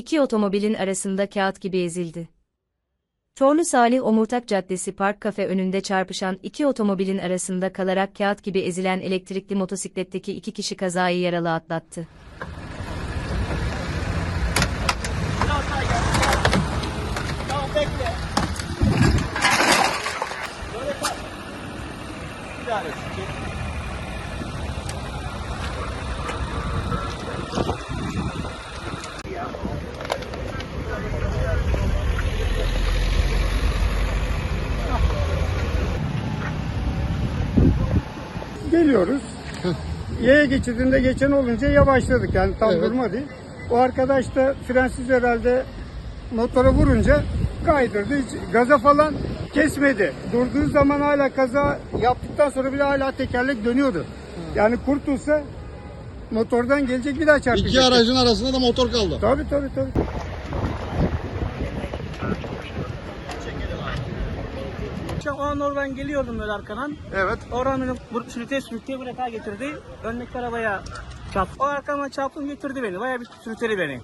iki otomobilin arasında kağıt gibi ezildi. Çorlu Salih Omurtak Caddesi Park Kafe önünde çarpışan iki otomobilin arasında kalarak kağıt gibi ezilen elektrikli motosikletteki iki kişi kazayı yaralı atlattı. Bekle. Böyle kal. Bir tanesi. Geliyoruz. Yaya geçidinde geçen olunca yavaşladık yani tam Evet. durma değil. O arkadaş da frensiz herhalde motora vurunca kaydırdı. Hiç gaza falan kesmedi. Durduğu zaman hala kaza yaptıktan sonra bile hala tekerlek dönüyordu. Yani kurtulsa motordan gelecek bir daha çarpacak. İki aracın arasında da motor kaldı. Tabii tabii tabii. İşte o an oradan geliyordum böyle arkadan. Evet. Oradan beni vur- sürüte sürüte kadar getirdi. Öndeki arabaya çarptı. O arkama çarptım getirdi beni. Bayağı bir sürüteli beni.